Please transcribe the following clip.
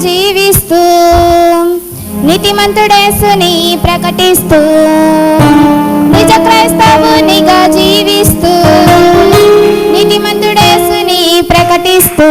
జీవిస్తూ నీతిమంతుడేసుని ప్రకటిస్తూ నిజ క్రైస్తవునిగా జీవిస్తూ నీతిమంతుడేసుని ప్రకటిస్తూ.